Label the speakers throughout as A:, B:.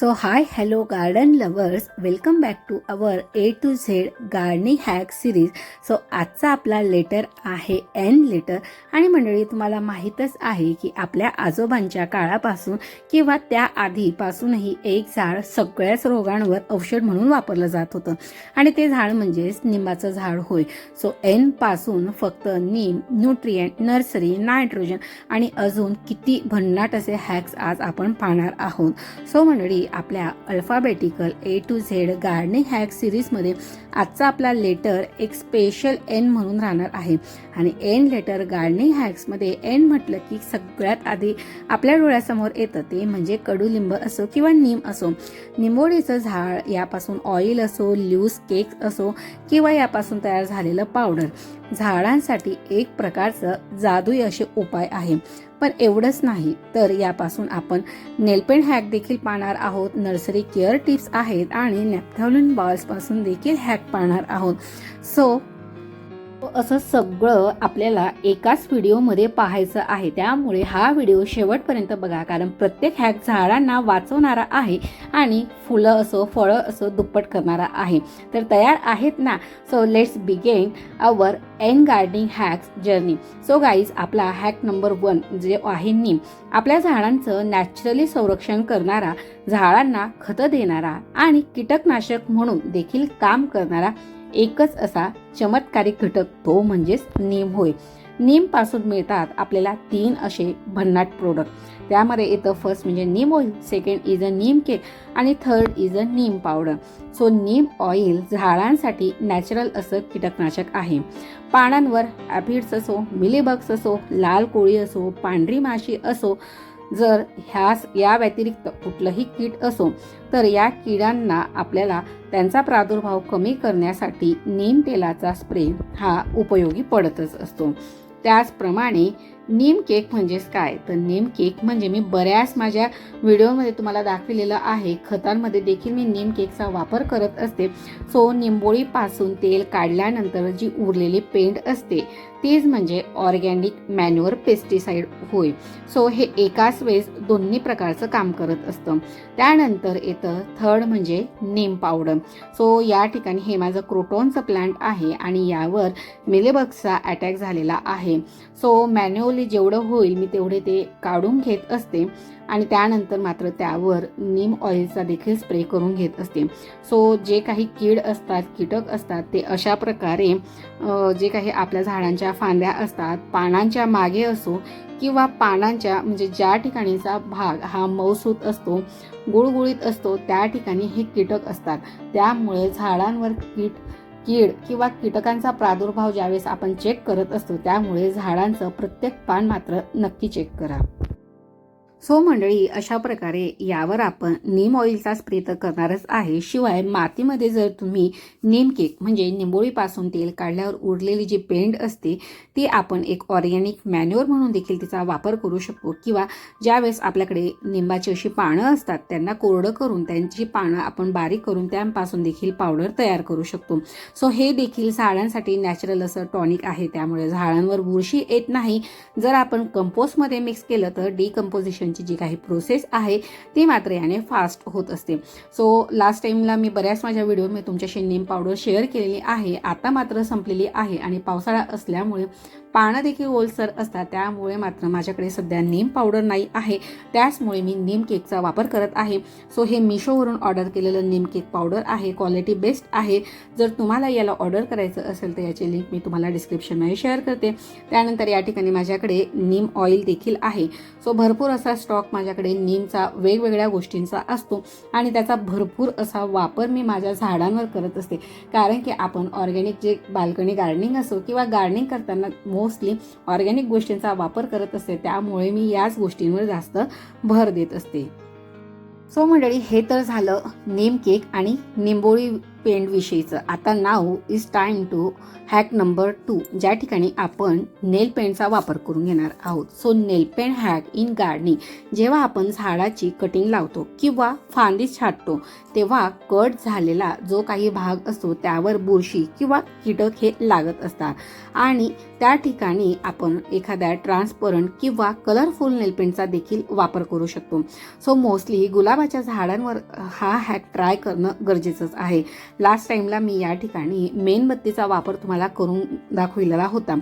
A: So hi hello garden lovers welcome back to our A to Z gardening hack series so आजचा आपला letter आहे N letter आणि मंडळी तुम्हाला माहीतच आहे की आपल्या आजोबांच्या काळापासून किंवा त्या आधीपासूनही एक झाड सगळ्याच रोगांवर औषध म्हणून वापरलं जात होतं. आणि ते झाड म्हणजेच निंबाचं झाड होय. सो एनपासून फक्त नीम न्यूट्रियंट नर्सरी नायट्रोजन आणि अजून किती भन्नाट असे हॅक्स आज आपण पाहणार आहोत. सो मंडळी आपल्या alphabetical A to Z gardening hack सिरीजमध्ये आजचा आपला लेटर एक स्पेशल एन म्हणून राहणार आहे. आणि एन लेटर गार्डनिंग हॅक्समध्ये एन म्हटलं की सगळ्यात आधी आपल्या डोळ्यासमोर येतं ते म्हणजे कडुलिंब असो किंवा नीम असो. निंबोडीचं झाड यापासून ऑइल असो ल्यूस केक असो किंवा यापासून तयार झालेलं पावडर झाडांसाठी एक प्रकारचं जादूई असे उपाय आहे. पण एवढंच नाही तर यापासून आपण नेलपेंट हॅक देखील पाहणार आहोत नर्सरी केअर टिप्स आहेत आणि नॅपथॉलिन बॉल्सपासून देखील हॅक पाहणार आहोत. सो असं सगळं आपल्याला एकाच व्हिडिओमध्ये पाहायचं आहे. त्यामुळे हा व्हिडिओ शेवटपर्यंत बघा कारण प्रत्येक हॅक झाडांना वाचवणारा आहे आणि फुलं असो फळं असो दुप्पट करणारा आहे. तर तयार आहेत ना? So let's begin our N gardening hacks journey so guys आपला हॅक नंबर वन जे आहे नीम आपल्या झाडांचं नॅचरली संरक्षण करणारा झाडांना खतं देणारा आणि कीटकनाशक म्हणून देखील काम करणारा एकच असा चमत्कारिक घटक तो म्हणजेच नीम होय. नीमपासून मिळतात आपल्याला तीन असे भन्नाट प्रोडक्ट त्यामध्ये येतं फर्स्ट म्हणजे neem oil second is a neem cake आणि third is a neem powder so neem oil झाडांसाठी नॅचरल असं कीटकनाशक आहे. पानांवर ॲपिड्स असो मिलीबग्स असो लाल कोळी असो पांढरी माशी असो जर ह्यास या व्यतिरिक्त कुठलंही कीट असो तर या किडांना आपल्याला त्यांचा प्रादुर्भाव कमी करण्यासाठी नीम तेलाचा स्प्रे हा उपयोगी पडतच असतो. त्याचप्रमाणे नीम केक म्हणजेच काय? तर नीम केक म्हणजे मी बऱ्याच माझ्या व्हिडिओमध्ये तुम्हाला दाखवलेलं आहे. खतांमध्ये देखील मी नीम केकचा वापर करत असते. सो निंबोळीपासून तेल काढल्यानंतर जी उरलेली पेंड असते तीच म्हणजे ऑर्गॅनिक मॅन्युअर पेस्टिसाईड होय. सो हे एकाच वेळेस दोन्ही प्रकारचं काम करत असतं. त्यानंतर येतं थर्ड म्हणजे नीम पावडर. सो या ठिकाणी हे माझं क्रोटॉनचं प्लांट आहे आणि यावर मिलेबक्सचा अटॅक झालेला आहे. सो मॅन्युअल जेवढं होईल मी तेवढे ते काढून घेत असते. आणि त्यानंतर मात्र त्यावर नीम ऑइलचा देखील स्प्रे करून घेत असते. सो जे काही कीड असतात कीटक असतात ते अशा प्रकारे जे काही आपल्या झाडांच्या फांद्या असतात पानांच्या मागे असो किंवा पानांच्या म्हणजे ज्या ठिकाणीचा भाग हा मऊसूत असतो गुळगुळीत असतो त्या ठिकाणी हे कीटक असतात. त्यामुळे झाडांवर कीट कीड किंवा कीटकांचा प्रादुर्भाव ज्यावेळेस आपण चेक करत असतो त्यामुळे झाडांचं प्रत्येक पान मात्र नक्की चेक करा. सो मंडळी अशा प्रकारे यावर आपण नीम ऑइलचा स्प्रे तर करणारच आहे. शिवाय मातीमध्ये जर तुम्ही नीम केक म्हणजे निंबोळीपासून तेल काढल्यावर उरलेली जी पेंड असते ती आपण एक ऑर्गॅनिक मॅन्युअर म्हणून देखील तिचा वापर करू शकतो. किंवा ज्यावेळेस आपल्याकडे निंबाची अशी पानं असतात त्यांना कोरडं करून त्यांची पानं आपण बारीक करून त्यांपासून देखील पावडर तयार करू शकतो. सो हे देखील झाडांसाठी नॅचरल असं टॉनिक आहे. त्यामुळे झाडांवर बुरशी येत नाही. जर आपण कंपोस्टमध्ये मिक्स केलं तर डिकम्पोजिशनची जी काही प्रोसेस आहे ती मात्र याने फास्ट होत असते. सो लास्ट टाईमला मी बऱ्याच माझ्या व्हिडिओमध्ये तुमच्याशी नीम पावडर शेअर केलेली आहे. आता मात्र संपलेली आहे आणि पावसाळा असल्यामुळे पानं देखील ओलसर असतात. त्यामुळे मात्र माझ्याकडे सध्या नीम पावडर नाही आहे. त्याचमुळे मी नीम केकचा वापर करत आहे. सो हे मिशोवरून ऑर्डर केलेलं नीम केक पावडर आहे. क्वालिटी बेस्ट आहे. जर तुम्हाला याला ऑर्डर करायचं असेल तर याची लिंक मी तुम्हाला डिस्क्रिप्शनमध्ये शेअर करते. त्यानंतर या ठिकाणी माझ्याकडे नीम ऑइल देखील आहे. सो भरपूर असा स्टॉक माझ्याकडे नीमचा वेगवेगळ्या गोष्टींचा असतो आणि त्याचा भरपूर असा वापर मी माझ्या झाडांवर करत असते. कारण की आपण ऑर्गॅनिक जे बाल्कनी गार्डनिंग असो किंवा गार्डनिंग करताना मोस्टली ऑर्गॅनिक गोष्टींचा वापर करत असते त्यामुळे मी याच गोष्टींवर जास्त भर देत असते. सो मंडळी हे तर झालं नेम केक आणि निंबोळी पेंटविषयीचं. आता now is time to hack number two ज्या ठिकाणी आपण नेल पेंटचा वापर करून घेणार आहोत. So nail paint hack in gardening जेव्हा आपण झाडाची कटिंग लावतो किंवा फांदी छाटतो तेव्हा कट झालेला जो काही भाग असतो त्यावर बुरशी किंवा कीटक हे लागत असतात. आणि त्या ठिकाणी आपण एखाद्या ट्रान्सपरंट किंवा कलरफुल नेलपेंटचा देखील वापर करू शकतो. सो मोस्टली गुलाबाच्या झाडांवर हा हॅक ट्राय करणं गरजेचंच आहे. लास्ट टाईमला मी या ठिकाणी मेणबत्तीचा वापर तुम्हाला करून दाखविलेला होता.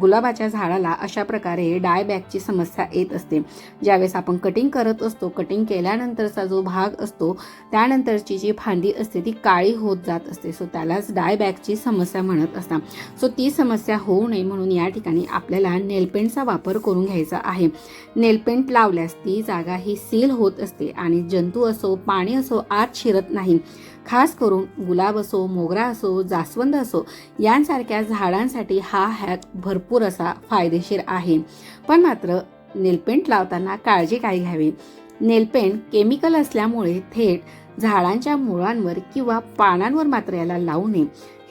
A: गुलाबाच्या झाडाला अशा प्रकारे डाय बॅगची समस्या येत असते. ज्यावेळेस आपण कटिंग करत असतो कटिंग केल्यानंतरचा जो भाग असतो त्यानंतरची जी फांदी असते ती काळी होत जात असते. सो त्यालाच डाय बॅगची समस्या म्हणत असतात सो ती समस्या होऊ नये म्हणून या ठिकाणी आपल्याला नेलपेंटचा वापर करून घ्यायचा आहे. नेलपेंट लावल्यास ती जागा ही सील होत असते आणि जंतू असो पाणी असो आत शिरत नाही. खास करून गुलाब असो मोगरा असो जास्वंद असो यांसारख्या झाडांसाठी हा हॅक भरपूर असा फायदेशीर आहे. पण मात्र नेलपेंट लावताना काळजी काय घ्यावी? नेलपेंट केमिकल असल्यामुळे थेट झाडांच्या मुळांवर किंवा पानांवर मात्र याला लावू नये.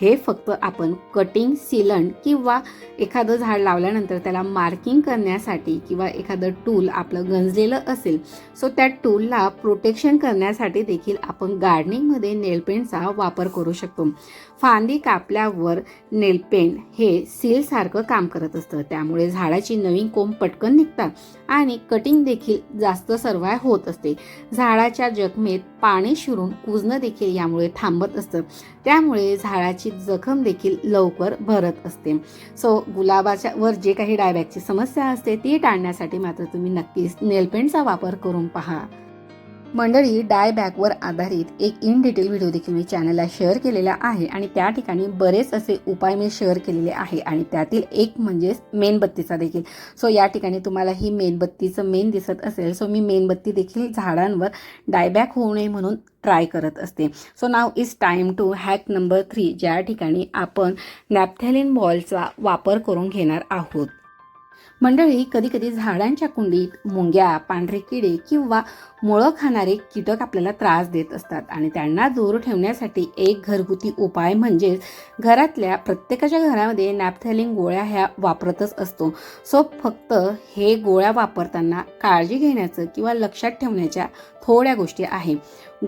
A: हे फक्त आपण कटिंग सिलंट किंवा एखादं झाड लावल्यानंतर त्याला मार्किंग करण्यासाठी किंवा एखादं टूल आपलं गंजलेलं असेल सो त्या टूलला प्रोटेक्शन करण्यासाठी देखील आपण गार्डनिंगमध्ये नेलपेंटचा वापर करू शकतो. फांदी कापल्यावर नेलपेंट हे सीलसारखं काम करत असतं. त्यामुळे झाडाची नवीन कोंब पटकन निघतात आणि कटिंग देखील जास्त सर्वाय होत असते. झाडाच्या जखमेत पाणी शिरून कुजणं देखील यामुळे थांबत असतं. त्यामुळे झाडाची जखम देखील लवकर भरत असते. सो गुलाबाच्या वर जे काही डायबॅकची समस्या असते ती टाळण्यासाठी मात्र तुम्ही नक्कीच नेलपेंटचा वापर करून पहा. मंडळी डाय बॅकवर आधारित एक इन डिटेल व्हिडिओ देखील मी चॅनलला शेअर केलेला आहे आणि त्या ठिकाणी बरेच असे उपाय मी शेअर केलेले आहे आणि त्यातील एक म्हणजेच मेणबत्तीचा देखील. सो या ठिकाणी तुम्हाला ही मेणबत्तीचं मेन दिसत असेल सो मी मेणबत्ती देखील झाडांवर डायबॅक होऊ नये म्हणून ट्राय करत असते. So now is time to hack number three ज्या ठिकाणी आपण नॅपथॅलिन बॉलचा वापर करून घेणार आहोत. मंडळी कधी कधी झाडांच्या कुंडीत मुंग्या पांढरे किडे किंवा मुळं खाणारे कीटक आपल्याला त्रास देत असतात आणि त्यांना दूर ठेवण्यासाठी एक घरगुती उपाय म्हणजेच घरातल्या प्रत्येकाच्या घरामध्ये नॅपथॅलिन गोळ्या ह्या वापरतच असतो. सो फक्त हे गोळ्या वापरताना काळजी घेण्याचं किंवा लक्षात ठेवण्याच्या थोड्या गोष्टी आहे.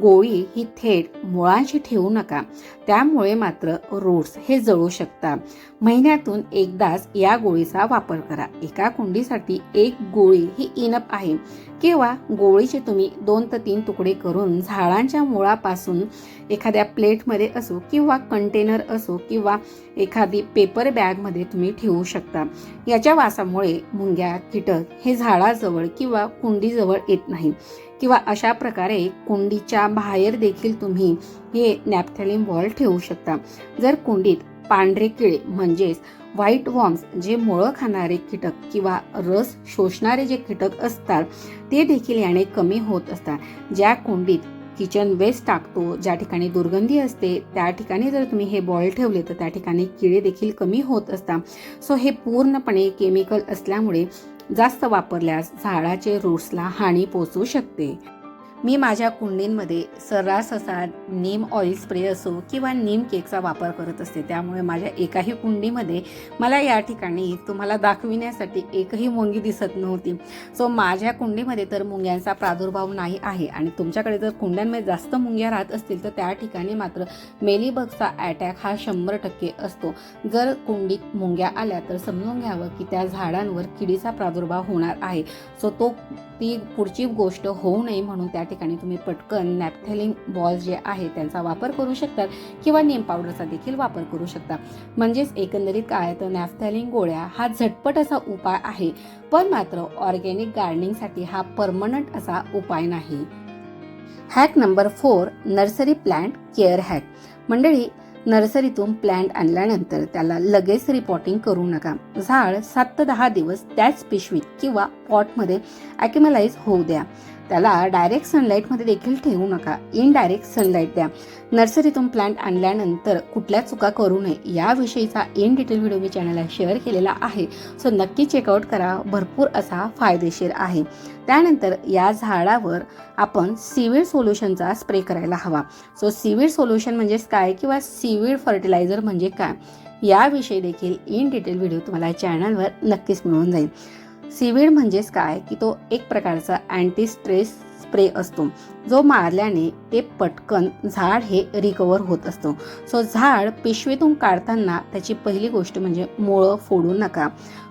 A: गोळी ही थेट मुळांशी ठेवू नका. त्यामुळे मात्र रोट्स हे जळू शकतात. महिन्यातून एकदाच या गोळीचा वापर करा. एका कुंडीसाठी एक गोळी ही इनप आहे. किंवा गोळीचे तुम्ही दोन ते तीन तुकडे करून झाडांच्या मुळापासून एखाद्या प्लेटमध्ये असो किंवा कंटेनर असो किंवा एखादी पेपर बॅगमध्ये तुम्ही ठेवू शकता. याच्या वासामुळे मुंग्या कीटक हे झाडाजवळ किंवा कुंडीजवळ येत नाही. किंवा अशा प्रकारे कुंडीच्या बाहेर देखील तुम्ही हे नॅपथॅलिन बॉल ठेवू शकता. जर कुंडीत पांढरे किळे म्हणजेच व्हाईट वॉर्म्स जे मुळं खाणारे कीटक किंवा रस शोषणारे जे कीटक असतात ते देखील याने कमी होत असतात. ज्या कुंडीत किचन वेस्ट टाकतो ज्या ठिकाणी दुर्गंधी असते त्या ठिकाणी जर तुम्ही हे बॉल ठेवले तर त्या ठिकाणी किडे देखील कमी होत असतात. सो हे पूर्णपणे केमिकल असल्यामुळे जास्त वापरल्यास झाडाचे रूट्सला हानी पोचू शकते. मी माझ्या कुंडींमध्ये सर्रास असा नीम ऑइल स्प्रे असो किंवा नीम केकचा वापर करत असते. त्यामुळे माझ्या एकाही कुंडीमध्ये मला या ठिकाणी तुम्हाला दाखविण्यासाठी एकही मुंगी दिसत नव्हती. सो माझ्या कुंडीमध्ये तर मुंग्यांचा प्रादुर्भाव नाही आहे आणि तुमच्याकडे जर कुंड्यांमध्ये जास्त मुंग्या राहत असतील तर त्या ठिकाणी मात्र मेलीबगचा अटॅक हा शंभर टक्के असतो. जर कुंडीत मुंग्या आल्या तर समजून घ्यावं की त्या झाडांवर किडीचा प्रादुर्भाव होणार आहे. सो तो ती पुढची गोष्ट होऊ नये म्हणून त्या ठिकाणी तुम्ही पटकन नॅपथॅलिन बॉल जे आहे त्यांचा वापर करू शकतात किंवा नेम पावडरचा देखील वापर करू शकता. म्हणजेच एकंदरीत काय? तर नॅपथॅलिन गोळ्या हा झटपट असा उपाय आहे पण मात्र ऑर्गॅनिक गार्डनिंगसाठी हा परमनंट असा उपाय नाही. Hack number four nursery plant care hack. मंडळी नर्सरीतून प्लांट आणल्यानंतर त्याला लगेच रिपॉटिंग करू नका. झाड सात ते दहा दिवस त्याच पिशवीत किंवा पॉटमध्ये ॲक्युमलाइज होऊ द्या. त्याला डायरेक्ट सनलाईटमध्ये देखील ठेवू नका. इनडायरेक्ट सनलाईट द्या. नर्सरीतून प्लांट आणल्यानंतर कुठल्या चुका करू नये याविषयीचा इन डिटेल व्हिडिओ मी चॅनलला शेअर केलेला आहे. सो नक्की चेकआउट करा. भरपूर असा फायदेशीर आहे. त्यानंतर या झाडावर आपण सीवीड सोल्युशनचा स्प्रे करायला हवा. सो सीवीड सोल्युशन म्हणजेच काय किंवा सीवीड फर्टिलायझर म्हणजे काय? याविषयी देखील इन डिटेल व्हिडिओ तुम्हाला चॅनलवर नक्कीच मिळून जाईल. सीवीड म्हणजेच काय? की तो एक प्रकारचा अँटी स्ट्रेस स्प्रे असतो. जो मारल्याने ते पटकन झाड हे रिकवर होत असतो. सो झाड पिशवीतून काढताना त्याची पहिली गोष्ट म्हणजे मुळं फोडू नका.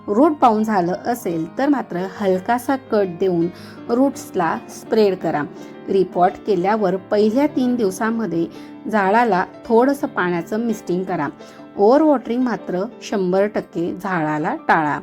A: रूट पाऊन झालं असेल तर मात्र हलकासा कट देऊन रूट्सला स्प्रेड करा. रिपॉर्ट केल्यावर पहिल्या तीन दिवसामध्ये झाडाला थोडंसं पाण्याचं मिस्टिंग करा. ओव्हर वॉटरिंग मात्र शंभर टक्के झाडाला टाळा.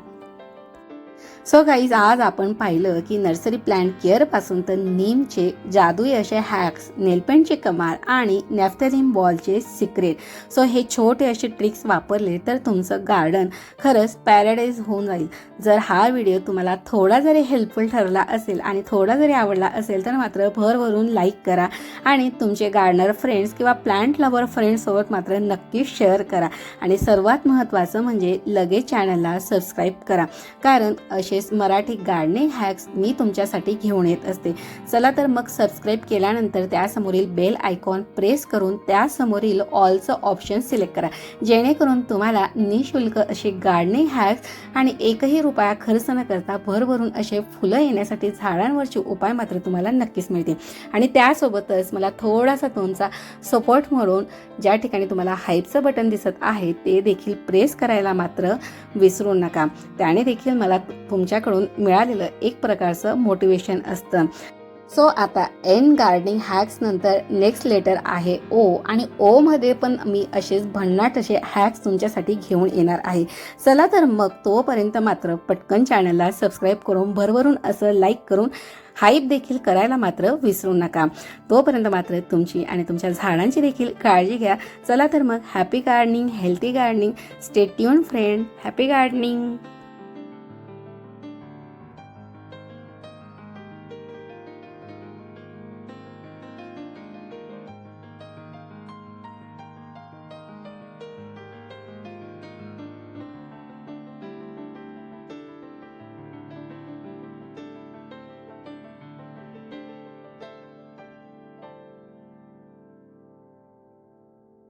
A: सो गाईज आज आपण पाहिलं की नर्सरी प्लांट केअरपासून तर नीमचे जादुई असे हॅक्स नेलपेंटचे कमाल आणि नॅफ्थरीन बॉलचे सिक्रेट सो हे छोटे असे ट्रिक्स वापरले तर तुमचं गार्डन खरंच पॅराडाईज होऊन जाईल. जर हा व्हिडिओ तुम्हाला थोडा जरी हेल्पफुल ठरला असेल आणि थोडा जरी आवडला असेल तर मात्र भरभरून लाईक करा आणि तुमचे गार्डनर फ्रेंड्स किंवा प्लांट लवर फ्रेंड्ससोबत मात्र नक्कीच शेअर करा. आणि सर्वात महत्त्वाचं म्हणजे लगेच चॅनलला सबस्क्राईब करा. कारण असेच मराठी गार्डनिंग हॅक्स मी तुमच्यासाठी घेऊन येत असते. चला तर मग सबस्क्राईब केल्यानंतर त्यासमोरील बेल आयकॉन प्रेस करून त्यासमोरील ऑलचं ऑप्शन सिलेक्ट करा. जेणेकरून तुम्हाला निशुल्क असे गार्डनिंग हॅक्स आणि एकही रुपया खर्च न करता भरभरून असे फुलं येण्यासाठी झाडांवरचे उपाय मात्र तुम्हाला नक्कीच मिळतील. आणि त्यासोबतच मला थोडासा तुमचा सपोर्ट म्हणून ज्या ठिकाणी तुम्हाला हाईपचं बटन दिसत आहे ते देखील प्रेस करायला मात्र विसरू नका. त्याने देखील मला तुमच्याकडून मिळालेलं एक प्रकारचं मोटिवेशन असतं. सो आता एन गार्डनिंग हॅक्स नंतर नेक्स्ट लेटर आहे ओ आणि ओ मध्ये पण मी असेच भन्नाट असे हॅक्स तुमच्यासाठी घेऊन येणार आहे. चला तर मग तोपर्यंत मात्र पटकन चॅनलला सबस्क्राईब करून भरभरून असं लाईक करून हाईप देखील करायला मात्र विसरू नका. तोपर्यंत मात्र तुमची आणि तुमच्या झाडांची देखील काळजी घ्या. चला तर मग happy gardening healthy gardening stay tuned friend happy gardening